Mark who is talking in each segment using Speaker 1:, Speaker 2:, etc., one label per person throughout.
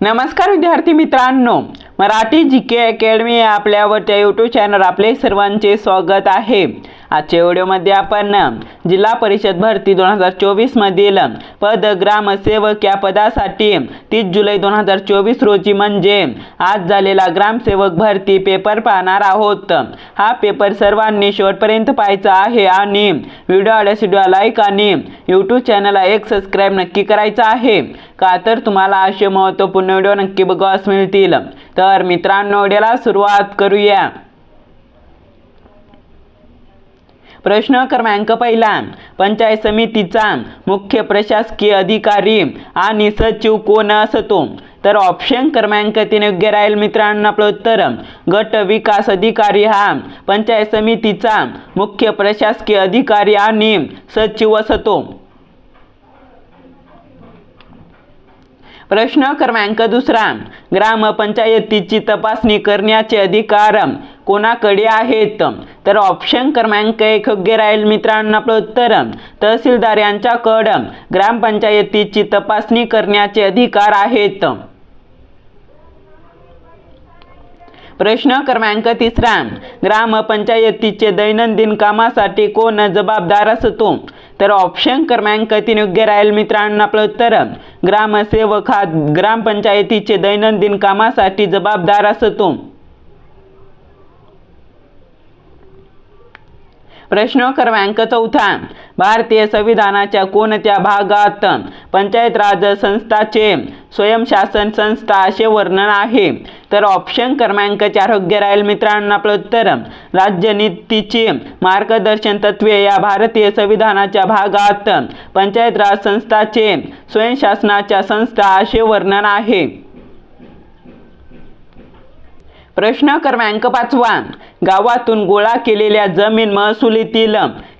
Speaker 1: नमस्कार विद्यार्थी मित्रांनो. मराठी जी के अकॅडमी आपल्या आपल्या त्या यूट्यूब चॅनल आपले सर्वांचे स्वागत आहे. आजच्या व्हिडिओमध्ये आपण जिल्हा परिषद भरती दोन हजार चोवीसमधील पद ग्रामसेवक या पदासाठी तीस जुलै दोन हजार चोवीस रोजी म्हणजे आज झालेला ग्रामसेवक भरती पेपर पाहणार आहोत. हा पेपर सर्वांनी शेवटपर्यंत पाहायचा आहे आणि व्हिडिओ आवडल्यास व्हिडिओ लाईक आणि यूट्यूब चॅनलला एक सबस्क्राईब नक्की करायचा आहे. का तर तुम्हाला असे महत्त्वपूर्ण व्हिडिओ नक्की बघावास मिळतील. तर मित्रांनो व्हिडिओला सुरुवात करूया. प्रश्न क्रमांक पहिला पंचायत समितीचा मुख्य प्रशासकीय अधिकारी आणि सचिव कोण असतो? तर ऑप्शन क्रमांक तीन योग्य राहील मित्रांनो आपलं उत्तर. गट विकास अधिकारी हा पंचायत समितीचा मुख्य प्रशासकीय अधिकारी आणि सचिव असतो. प्रश्न क्रमांक दुसरा ग्रामपंचायतीची तपासणी करण्याचे अधिकार कोणाकडे आहेत? तर ऑप्शन क्रमांक एक योग्य राहील मित्रांनो आपलं उत्तर. तहसीलदार यांच्याकडं ग्रामपंचायतीची तपासणी करण्याचे अधिकार आहेत. प्रश्न क्रमांक तिसरा ग्रामपंचायतीचे दैनंदिन कामासाठी कोण जबाबदार असतो? तर ऑप्शन क्रमांक तीन योग्य राहील मित्रांनो आपलं उत्तर. ग्रामसेवक हा ग्रामपंचायतीचे दैनंदिन कामासाठी जबाबदार असतो. प्रश्न क्रमांक चौथा. भारतीय संविधानाच्या कोणत्या भागात पंचायत राज संस्थाचे स्वयंशासन संस्था असे वर्णन आहे? तर ऑप्शन क्रमांक चार योग्य राहील मित्रांनो आपलं उत्तर. राज्यनीतीची मार्गदर्शन तत्वे या भारतीय संविधानाच्या भागात पंचायत राज संस्थाचे स्वयंशासनाच्या संस्था असे वर्णन आहे. प्रश्न क्रमांक पाचवा. गावातून गोळा केलेल्या जमीन महसुलीतील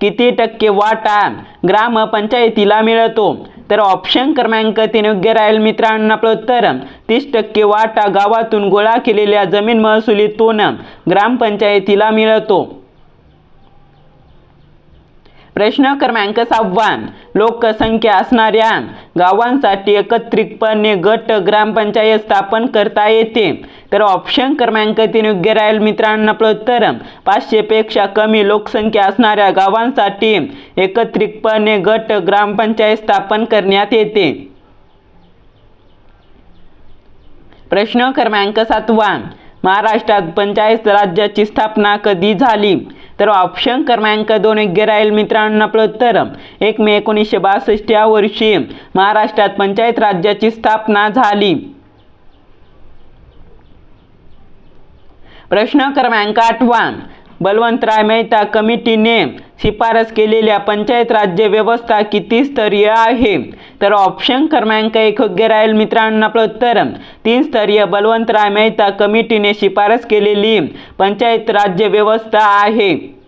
Speaker 1: किती टक्के वाटा ग्रामपंचायतीला मिळतो? तर ऑप्शन क्रमांक तीन योग्य राहील मित्रांनो. आपलं उत्तर तीस टक्के वाटा गावातून गोळा केलेल्या जमीन महसुलीतून ग्रामपंचायतीला मिळतो. प्रश्न क्रमांक सहावा लोकसंख्या असणाऱ्या गावांसाठी एकत्रितपणे गट ग्रामपंचायत स्थापन करता येते. तर ऑप्शन क्रमांक तीन योग्य राहील मित्रांनो. आपलं पाचशेपेक्षा कमी लोकसंख्या असणाऱ्या गावांसाठी एकत्रितपणे गट ग्रामपंचायत स्थापन करण्यात येते. प्रश्न क्रमांक सातवा. महाराष्ट्रात पंचायत राज्याची स्थापना कधी झाली? तर ऑप्शन क्रमांक दोन योग्य राहील मित्रांनो आपलं उत्तर एक मे एकोणीसशे बासष्ट या वर्षी महाराष्ट्रात पंचायत राज्याची स्थापना झाली. प्रश्न क्रमांक आठवा. बलवंतराय मेहता कमिटीने शिफारस केलेल्या पंचायत राज्य व्यवस्था किती स्तरीय आहे? तर ऑप्शन क्रमांक एक योग्य राहील मित्रांनो आपलं उत्तर. तीन स्तरीय बलवंतराय मेहता कमिटीने शिफारस केलेली पंचायत राज्य व्यवस्था आहे.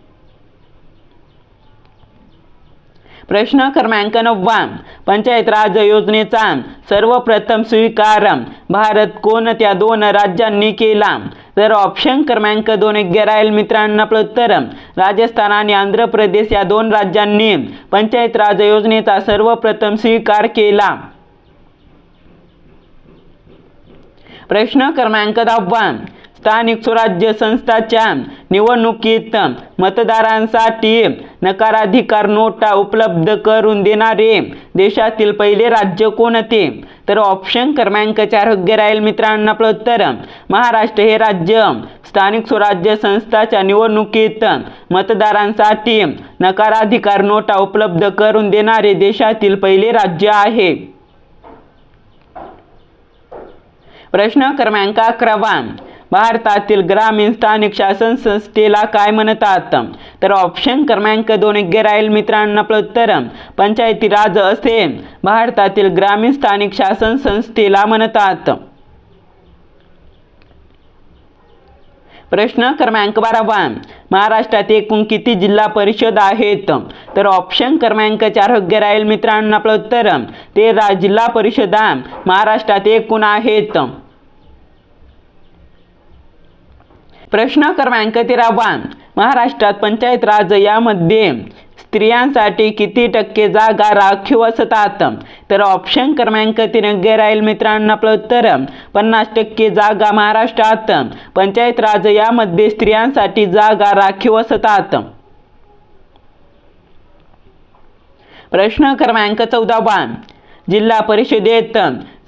Speaker 1: प्रश्न क्रमांक नववा. पंचायत राज योजनेचा सर्वप्रथम स्वीकार. भारत कोणत्या दोन राज्यांनी केला? तर ऑप्शन क्रमांक दोन योग्य येईल मित्रांनो आपलं उत्तर राजस्थान आणि आंध्र प्रदेश या दोन राज्यांनी पंचायत राज योजनेचा सर्वप्रथम स्वीकार केला. प्रश्न क्रमांक दहावा. स्थानिक स्वराज्य संस्थाच्या निवडणुकीत मतदारांसाठी नकाराधिकार नोटा उपलब्ध करून देणारे देशातील पहिले राज्य कोणते? तर ऑप्शन क्रमांक चार योग्य राहील मित्रांनो. आपलं उत्तर महाराष्ट्र हे राज्य स्थानिक स्वराज्य संस्थाच्या निवडणुकीत मतदारांसाठी नकाराधिकार नोटा उपलब्ध करून देणारे देशातील पहिले राज्य आहे. प्रश्न क्रमांक अकरावा. भारतातील ग्रामीण स्थानिक शासन संस्थेला काय म्हणतात? तर ऑप्शन क्रमांक दोन योग्य राहील मित्रांनो आपलं उत्तर पंचायती राज असे भारतातील ग्रामीण स्थानिक शासन संस्थेला म्हणतात. प्रश्न क्रमांक बारावा महाराष्ट्रात एकूण किती जिल्हा परिषद आहेत? तर ऑप्शन क्रमांक चार योग्य राहील मित्रांनो आपलं उत्तर तेरा जिल्हा परिषदा महाराष्ट्रात एकूण आहेत. प्रश्न क्रमांक तेरावा महाराष्ट्रात पंचायत राज यामध्ये स्त्रियांसाठी किती टक्के जागा राखीव असतात? तर ऑप्शन क्रमांक तीन राहील मित्रांनो आपलं उत्तर पन्नास टक्के जागा महाराष्ट्रात. पंचायत राज यामध्ये स्त्रियांसाठी जागा राखीव असतात. प्रश्न क्रमांक चौदावा जिल्हा परिषदेत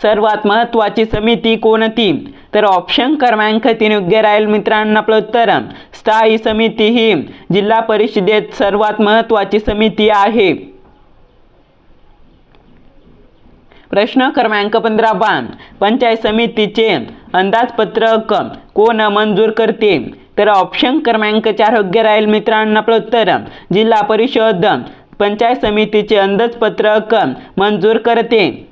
Speaker 1: सर्वात महत्त्वाची समिती कोणती? तर ऑप्शन क्रमांक तीन योग्य राहील मित्रांनो आपलं उत्तर स्थायी समिती ही जिल्हा परिषदेत सर्वात महत्त्वाची समिती आहे. प्रश्न क्रमांक पंधरा बा पंचायत समितीचे अंदाजपत्रक कोण मंजूर करते? तर ऑप्शन क्रमांक चार योग्य राहील मित्रांनो आपलं उत्तर जिल्हा परिषद पंचायत समितीचे अंदाजपत्रक मंजूर करते.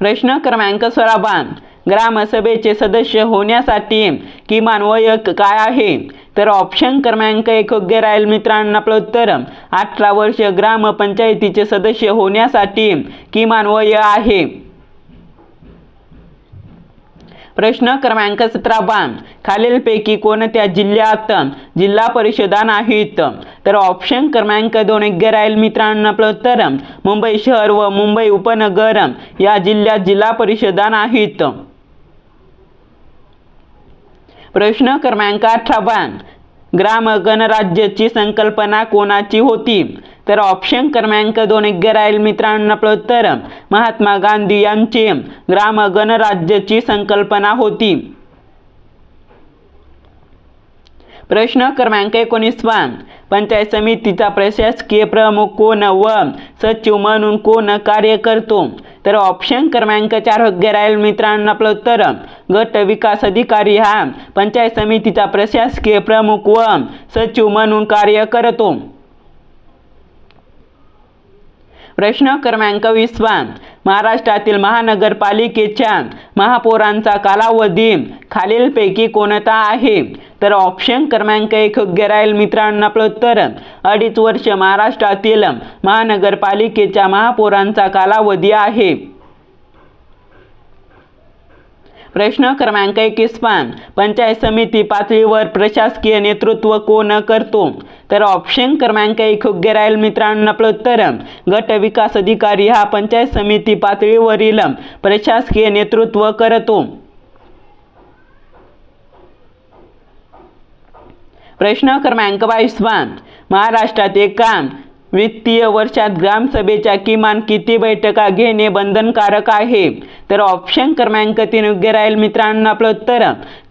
Speaker 1: प्रश्न क्रमांक सोळावा ग्रामसभेचे सदस्य होण्यासाठी किमान वय काय आहे? तर ऑप्शन क्रमांक एक योग्य राहील मित्रांनो आपलं उत्तर. अठरा वर्ष ग्रामपंचायतीचे सदस्य होण्यासाठी किमान वय आहे. प्रश्न क्रमांक सतरावा खालीलपैकी कोणत्या जिल्ह्यात जिल्हा परिषदा नाहीत? तर ऑप्शन क्रमांक दोन योग्य राहील मित्रांनो आपलं तर मुंबई शहर व मुंबई उपनगर या जिल्ह्यात जिल्हा परिषदा नाहीत. प्रश्न क्रमांक अठरावा ग्राम गणराज्याची संकल्पना कोणाची होती? तर ऑप्शन क्रमांक दोन योग्य राहील मित्रांनो आपलं उत्तर महात्मा गांधी यांचे ग्राम गणराज्याची संकल्पना होती. प्रश्न क्रमांक एकोणीसवा. पंचायत समितीचा प्रशासकीय प्रमुख कोण व सचिव म्हणून कोण कार्य करतो? तर ऑप्शन क्रमांक चार हो योग्य राहील मित्रांनो आपलं उत्तर गट विकास अधिकारी हा पंचायत समितीचा प्रशासकीय प्रमुख व सचिव म्हणून कार्य करतो. प्रश्न क्रमांक वीसवा महाराष्ट्रातील महानगरपालिकेच्या महापौरांचा कालावधी खालीलपैकी कोणता आहे? तर ऑप्शन क्रमांक एक योग्य राहील मित्रांना आपलं उत्तर अडीच वर्ष महाराष्ट्रातील महानगरपालिकेच्या महापौरांचा कालावधी आहे. प्रश्न क्रमांक एकवीसवा पंचायत समिती पातळीवर प्रशासकीय नेतृत्व कोण करतो? तर ऑप्शन क्रमांक एक योग्य राहील मित्रांनो आपलं उत्तर गट विकास अधिकारी हा पंचायत समिती पातळीवरील प्रशासकीय नेतृत्व करतो. प्रश्न क्रमांक बावीसवा महाराष्ट्रात एका वित्तीय वर्षात ग्रामसभेच्या किमान किती बैठका घेणे बंधनकारक आहे? तर ऑप्शन क्रमांक तीन योग्य राहील मित्रांनो आपलं उत्तर.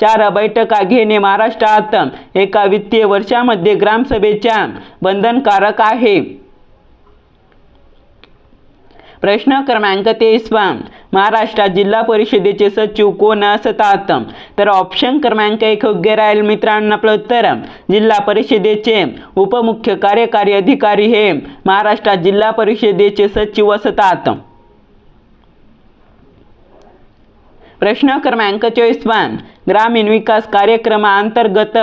Speaker 1: चार बैठका घेणे महाराष्ट्रात. एका वित्तीय वर्षामध्ये ग्रामसभेच्या बंधनकारक आहे. प्रश्न क्रमांक तेसवा महाराष्ट्रात जिल्हा परिषदेचे सचिव कोण असतात? तर ऑप्शन क्रमांक एक योग्य राहील मित्रांनो आपलं उत्तर जिल्हा परिषदेचे उपमुख्य कार्यकारी अधिकारी हे महाराष्ट्रात जिल्हा परिषदेचे सचिव असतात. प्रश्न क्रमांक चोवीसवा. ग्रामीण विकास कार्यक्रमाअंतर्गत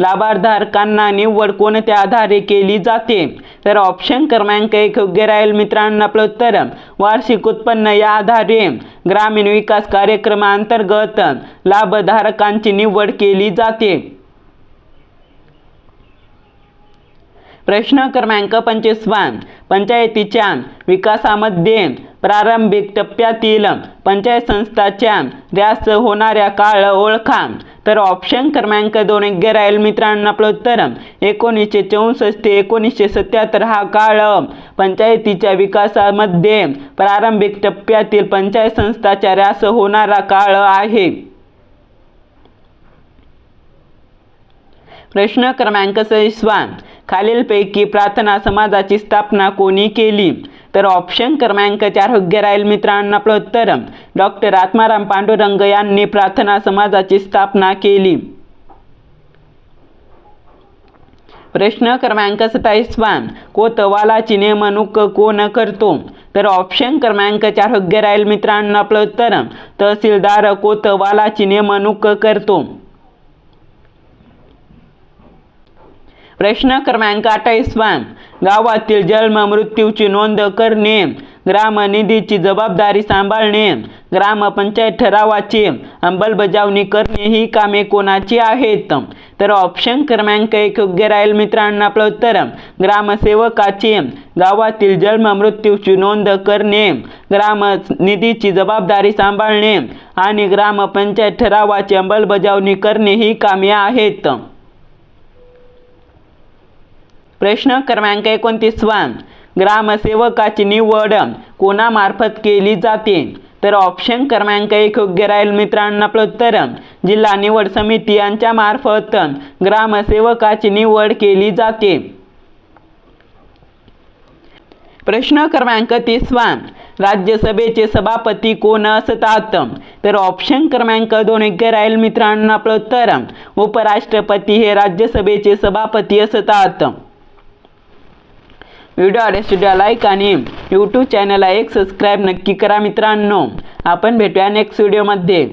Speaker 1: लाभाधारकांना निवड कोणत्या आधारे केली जाते? तर ऑप्शन क्रमांक एक योग्य राहील मित्रांनो आपलं उत्तर. वार्षिक उत्पन्न या आधारे ग्रामीण विकास कार्यक्रमाअंतर्गत लाभधारकांची निवड केली जाते. प्रश्न क्रमांक पंचवीसवान पंचायतीच्या विकासामध्ये प्रारंभिक टप्प्यातील पंचायत संस्थाच्या ऱ्यास होणाऱ्या काळ ओळखा तर ऑप्शन क्रमांक दोन योग्य राहील मित्रांनो आपलं उत्तर एकोणीसशे चौसष्ट ते एकोणीसशे सत्याहत्तर हा काळ पंचायतीच्या विकासामध्ये प्रारंभिक टप्प्यातील पंचायत संस्थाच्या ऱ्यास होणारा काळ आहे. प्रश्न क्रमांक सहिस्वान खालीलपैकी प्रार्थना समाजाची स्थापना कोणी केली? तर ऑप्शन क्रमांक चार योग्य राहील मित्रांनो आपलं उत्तर. डॉक्टर आत्माराम पांडुरंग यांनी प्रार्थना समाजाची स्थापना केली. प्रश्न क्रमांक सत्तावीसवा कोतवालाची नेमणूक कोण करतो? तर ऑप्शन क्रमांक चार योग्य राहील मित्रांनो आपलं उत्तर. तहसीलदार कोतवालाची नेमणूक करतो. प्रश्न क्रमांक अठ्ठावीसवा गावातील जन्म मृत्यूची नोंद करणे. ग्रामनिधीची जबाबदारी सांभाळणे. ग्रामपंचायत ठरावाची अंमलबजावणी करणे ही कामे कोणाची आहेत? तर ऑप्शन क्रमांक एक योग्य राहील मित्रांनो आपलं उत्तर. ग्रामसेवकाची गावातील जन्म मृत्यूची नोंद करणे. ग्राम निधीची जबाबदारी सांभाळणे. आणि ग्रामपंचायत ठरावाची अंमलबजावणी करणे ही कामे आहेत. प्रश्न क्रमांक एकोणतीसवा ग्रामसेवकाची निवड कोणामार्फत केली जाते? तर ऑप्शन क्रमांक एक योग्य राहील मित्रांना. आपलं उत्तर जिल्हा निवड समिती यांच्या मार्फत ग्रामसेवकाची निवड केली जाते. प्रश्न क्रमांक तीसवान राज्यसभेचे सभापती कोण असतात? तर ऑप्शन क्रमांक दोन योग्य राहील मित्रांना. आपलं उत्तर उपराष्ट्रपती हे राज्यसभेचे सभापती असतात. व्हिडिओ आवडल्यास लाईक आणि यूट्यूब चॅनलला एक सबस्क्राईब नक्की करा मित्रांनो. आपण भेटूया नेक्स्ट व्हिडिओमध्ये